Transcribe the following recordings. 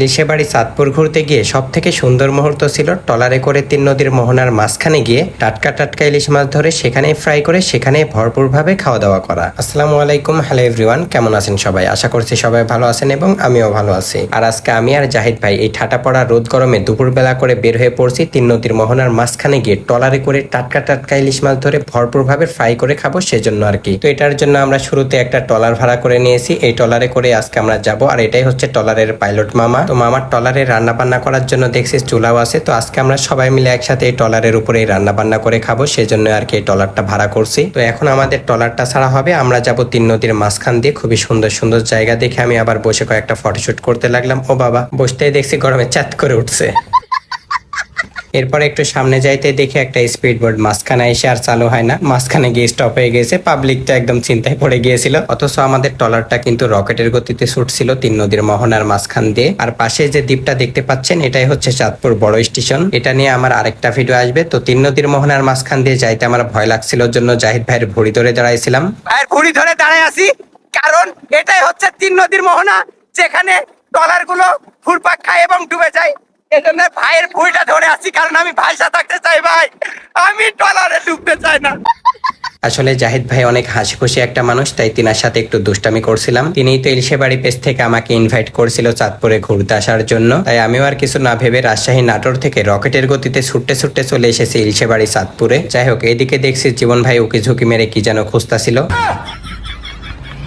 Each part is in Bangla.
ইলশেবাড়ি চাঁদপুর ঘুরতে গিয়ে সব থেকে সুন্দর মুহূর্ত ছিল টলারে করে তিন নদীর মোহনার মাঝখানে গিয়ে টাটকা টাটকা ইলিশ মাছ ধরে সেখানেই ফ্রাই করে সেখানে ভরপুরভাবে খাওয়া দাওয়া করা। আসসালামু আলাইকুম, হ্যালো এভরিওয়ান, কেমন আছেন সবাই? আশা করছি সবাই ভালো আছেন এবং আমিও ভালো আছি। আর আজকে আমি আর জাহিদ ভাই এই ঠাটা পড়া রোদ গরমে দুপুরবেলা করে বের হয়ে পড়ছি তিন নদীর মোহনার মাঝখানে গিয়ে টলারে করে টাটকা টাটকা ইলিশ মাছ ধরে ভরপুরভাবে ফ্রাই করে খাব সেজন্য আর কি। তো এটার জন্য আমরা শুরুতে একটা টলার ভাড়া করে নিয়েছি। এই টলারে করে আজকে আমরা যাব। আর এটাই হচ্ছে টলারের পাইলট মামা। তো মামার টলারে রান্না বান্না করার জন্য দেখছি চুলাও আছে, তো আজকে আমরা সবাই মিলে একসাথে এই টলারের উপরে রান্না বান্না করে খাব সেই জন্য আর কি এই টলারটা ভাড়া করছি। তো এখন আমাদের টলারটা ছাড়া হবে, আমরা যাব তিন নদীর মাঝখান দিয়ে, খুবই সুন্দর সুন্দর জায়গা দেখে আমি আবার বসে কয়েকটা ফটোশুট করতে লাগলাম। ও বাবা, বসতেই দেখছি গরমে চ্যাত করে উঠছে। এরপরে একটু সামনে যাইতে দেখি একটা স্পিড বোর্ড মাঝখানে এসে আর চালু হয় না। মাঝখানে গিয়ে স্টপ হয়ে গেছে পাবলিকটা একদম চিন্তায় পড়ে গিয়েছিল। অথচ আমাদের ট্রলারটা কিন্তু রকেটের গতিতে ছুটছিল তিন নদীর মোহনার মাঝখান দিয়ে। আর পাশে যে দ্বীপটা দেখতে পাচ্ছেন, এটাই হচ্ছে চাঁদপুর বড় স্টেশন। এটা নিয়ে আমার আরেকটা ভিডিও আসবে। তো তিন নদীর মোহনার মাঝখান দিয়ে যাইতে আমার ভয় লাগছিল, জন্য জাহিদ ভাইয়ের ভড়ি ধরে দাঁড়াইছিলাম। ভাইয়ের ভুড়ি ধরে দাঁড়ায় আছি। কারণ এটাই হচ্ছে তিন নদীর মোহনা, যেখানে ডলারগুলো ঘুরপাক খায় এবং ডুবে যায়। এজন্য ভাইয়ের ভুঁড়িটা ধরে আছি, কারণ আমি ভাইসা থাকতে চাই ভাই। আমি ডলারে ডুবতে চাই না। আসলে জাহিদ ভাই অনেক হাসি খুশি একটা মানুষ, তাই তিনার সাথে একটু দুষ্টামি করছিলাম। তিনিই তো ইলশে বাড়ি থেকে আমাকে ইনভাইট করছিল চাঁদপুরে ঘুরতে আসার জন্য। তাই আমিও আর কিছু না ভেবে রাজশাহী নাটোর থেকে রকেটের গতিতে ছুটতে ছুটতে চলে এসেছি ইলশে বাড়ি চাঁদপুরে। যাই হোক, এদিকে দেখছি জীবন ভাই উকি ঝুঁকি মেরে কি যেন খুঁজতাছিল।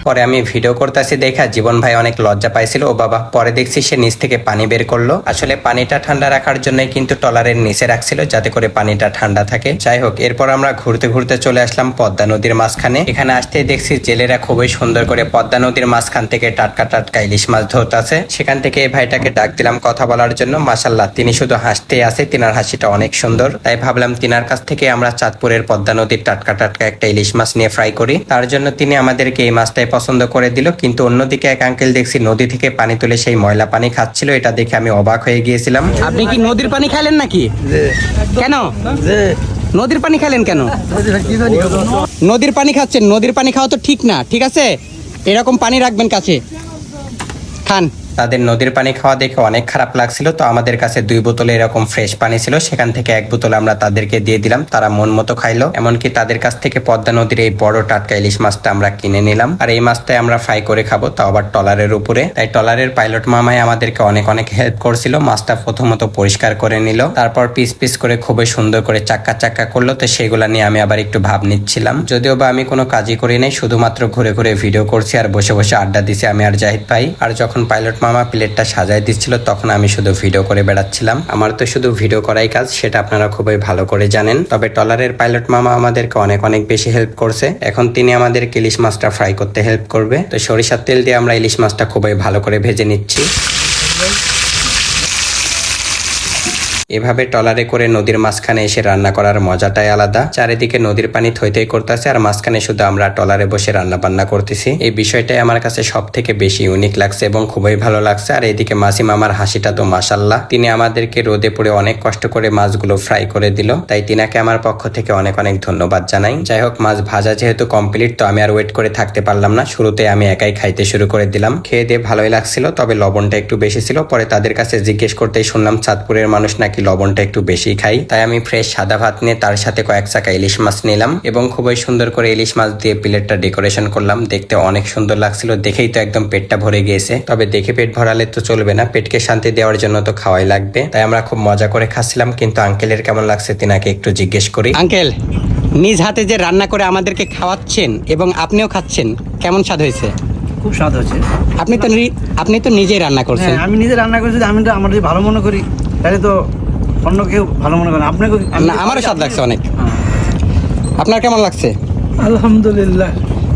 পরে আমি ভিডিও করতেছি দেখা জীবন ভাই অনেক লজ্জা পাইছিল। ও বাবা, পরে দেখছি সে নিচ থেকে পানি বের করল। আসলে পানিটা ঠান্ডা রাখার জন্যই কিন্তু টলারের নিচে রাখছিল যাতে করে পানিটা ঠান্ডা থাকে। যাই হোক, এরপর আমরা ঘুরতে ঘুরতে চলে আসলাম পদ্মা নদীর মাঝখানে। এখানে আসতে দেখছি জেলেরা খুবই সুন্দর করে পদ্মা নদীর মাঝখান থেকে টাটকা টাটকা ইলিশ মাছ ধরতেছে। সেখান থেকে এই ভাইটাকে ডাক দিলাম কথা বলার জন্য। মাসাল্লাহ তিনি শুধু হাসতে আছে, তিনার হাসিটা অনেক সুন্দর। তাই ভাবলাম তিনার কাছ থেকে আমরা চাঁদপুরের পদ্মা নদীর টাটকা টাটকা একটা ইলিশ মাছ নিয়ে ফ্রাই করি। তার জন্য তিনি আমাদেরকে এই মাছটাই পছন্দ করে দিল কিন্তু অন্যদিকে এক আঙ্কেল দেখছি নদী থেকে পানি তুলে সেই ময়লা পানি খাচ্ছিল এটা দেখে আমি অবাক হয়ে গিয়েছিলাম। আপনি কি নদীর পানি খাইলেন নাকি? কেন? নদীর পানি খাইলেন কেন? নদীর পানি খাচ্ছেন নদীর পানি খাওয়া তো ঠিক না ঠিক আছে? এরকম পানি রাখবেন কাছে। খান। তাদের নদীর পানি খাওয়া দেখে অনেক খারাপ লাগছিল। তো আমাদের কাছে দুই বোতলে এরকম ফ্রেশ পানি ছিল। সেখান থেকে এক বোতল আমরা তাদেরকে দিয়ে দিলাম। তারা মন মতো খাইলো। এমনকি তাদের কাছ থেকে পদ্মা নদীর এই বড় টাটকা ইলিশ মাছটা আমরা কিনে নিলাম। আর এই মাছটাই আমরা ফ্রাই করে খাব, তাও আবার টলারের উপরে। তাই টলারের পাইলট মামাই আমাদেরকে অনেক অনেক হেল্প করছিল। মাছটা প্রথমত পরিষ্কার করে নিল। তারপর পিস পিস করে খুবই সুন্দর করে চাক্কা চাক্কা করল। তো সেগুলা নিয়ে আমি আবার একটু ভাব নিচ্ছিলাম। যদিও বা আমি কোনো কাজই করি নাই, শুধুমাত্র ঘুরে ঘুরে ভিডিও করছি আর বসে বসে আড্ডা দিছি আমি আর জাহিদ ভাই। আর যখন পাইলট মামা প্লেটটা সাজায় দিচ্ছিল, তখন আমি শুধু ভিডিও করে বেড়াচ্ছিলাম। আমার তো শুধু ভিডিও করাই কাজ, সেটা আপনারা খুবই ভালো করে জানেন। তবে টলারের পাইলট মামা আমাদেরকে অনেক অনেক বেশি হেল্প করছে। এখন তিনি আমাদের ইলিশ মাছটা ফ্রাই করতে হেল্প করবে। তো সরিষার তেল দিয়ে আমরা ইলিশ মাছটা খুবই ভালো করে ভেজে নিচ্ছি। এভাবে টলারে করে নদীর মাঝখানে এসে রান্না করার মজাটাই আলাদা। চারিদিকে নদীর পানি থই থই করতেছে আর মাঝখানে শুধু আমরা টলারে বসে রান্না বান্না করতেছি। এই বিষয়টাই আমার কাছে সব থেকে বেশি ইউনিক লাগছে এবং খুবই ভালো লাগছে। আর এইদিকে মাসিম আমার হাসিটা তো মাসাল্লাহ তিনি আমাদেরকে রোদে পড়ে অনেক কষ্ট করে মাছগুলো ফ্রাই করে দিল। তাই তিনাকে আমার পক্ষ থেকে অনেক অনেক ধন্যবাদ জানাই। যাই হোক, মাছ ভাজা যেহেতু কমপ্লিট তো আমি আর ওয়েট করে থাকতে পারলাম না। শুরুতে আমি একাই খাইতে শুরু করে দিলাম। খেয়ে দিয়ে ভালোই লাগছিল, তবে লবণটা একটু বেশি ছিল। পরে তাদের কাছে জিজ্ঞেস করতেই শুনলাম চাঁদপুরের মানুষ নাকি লবণটা একটু বেশি খাই। তাই আমি ফ্রেশ সাদা ভাত নিয়ে তার সাথে কয়েক চাকা ইলিশ মাছ নিলাম এবং খুবই সুন্দর করে ইলিশ মাছ দিয়ে প্লেটটা ডেকোরেশন করলাম। দেখতে অনেক সুন্দর লাগছিল দেখেই তো একদম পেটটা ভরে গিয়েছে। তবে দেখে পেট ভরালে তো চলবে না পেটকে শান্তি দেওয়ার জন্য তো খাওয়াই লাগবে। তাই আমরা খুব মজা করে খাচ্ছিলাম কিন্তু আঙ্কেলের কেমন লাগছে তিনাকে একটু জিজ্ঞেস করি। আঙ্কেল নিজ হাতে যে রান্না করে আমাদেরকে খাওয়াচ্ছেন এবং আপনিও খাচ্ছেন কেমন স্বাদ হয়েছে? খুব স্বাদ হচ্ছে আপনি তো নি- আপনি তো নিজেই রান্না করছেন। হ্যাঁ আমি নিজে রান্না করেছি আমি তো আমার যদি ভালো মনে করি তাহলে তো অন্য কেউ ভালো মনে করেন আপনাকে না আমারও স্বাদ লাগছে অনেক। আপনার কেমন লাগছে? আলহামদুলিল্লাহ।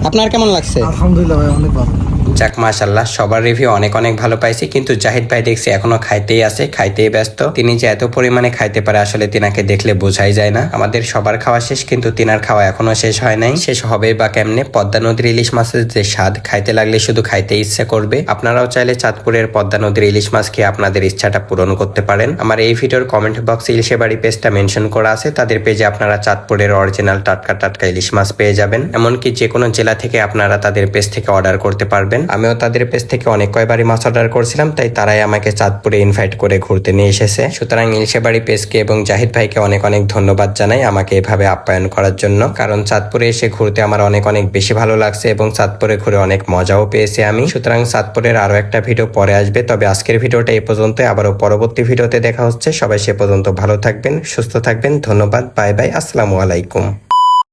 আপনার কেমন লাগছে? আলহামদুলিল্লাহ ভাই অনেক ভালো। যাক মাশাল্লাহ সবার রিভিউ অনেক অনেক ভালো পাইছি। কিন্তু জাহিদ ভাই দেখছি এখনও খাইতেই আছে, খাইতেই ব্যস্ত। তিনি যে এত পরিমাণে খাইতে পারে, আসলে তিনাকে দেখলে বোঝাই যায় না। আমাদের সবার খাওয়া শেষ, কিন্তু তিনার খাওয়া এখনও শেষ হয় নাই। শেষ হবে বা কেমনে, পদ্মা নদীর ইলিশ মাছের যে স্বাদ, খাইতে লাগলে শুধু খাইতে ইচ্ছে করবে। আপনারাও চাইলে চাঁদপুরের পদ্মা নদীর ইলিশ মাছ খেয়ে আপনাদের ইচ্ছাটা পূরণ করতে পারেন। আমার এই ভিডিওর কমেন্ট বক্সে ইলিশে বাড়ি পেজটা মেনশন করা আছে। তাদের পেজে আপনারা চাঁদপুরের অরিজিনাল টাটকা টাটকা ইলিশ মাছ পেয়ে যাবেন। এমনকি যে কোনো জেলা থেকে আপনারা তাদের পেজ থেকে অর্ডার করতে পারবেন। আমিও তাদের পেজ থেকে অনেক কয়বারই মাছ অর্ডার করছিলাম, তাই তারাই আমাকে চাঁদপুরে ইনভাইট করে ঘুরতে নিয়ে এসেছে। সুতরাং ইলশেবাড়ি পেজকে এবং জাহিদ ভাইকে অনেক অনেক ধন্যবাদ জানাই আমাকে এভাবে আপ্যায়ন করার জন্য। কারণ চাঁদপুরে এসে ঘুরতে আমার অনেক অনেক বেশি ভালো লাগছে এবং চাঁদপুরে ঘুরে অনেক মজাও পেয়েছি আমি। সুতরাং চাঁদপুরের আরও একটা ভিডিও পরে আসবে, তবে আজকের ভিডিওটা এ পর্যন্ত আবারও পরবর্তী ভিডিওতে দেখা হচ্ছে। সবাই সে পর্যন্ত ভালো থাকবেন, সুস্থ থাকবেন। ধন্যবাদ, বাই বাই, আসসালামু আলাইকুম।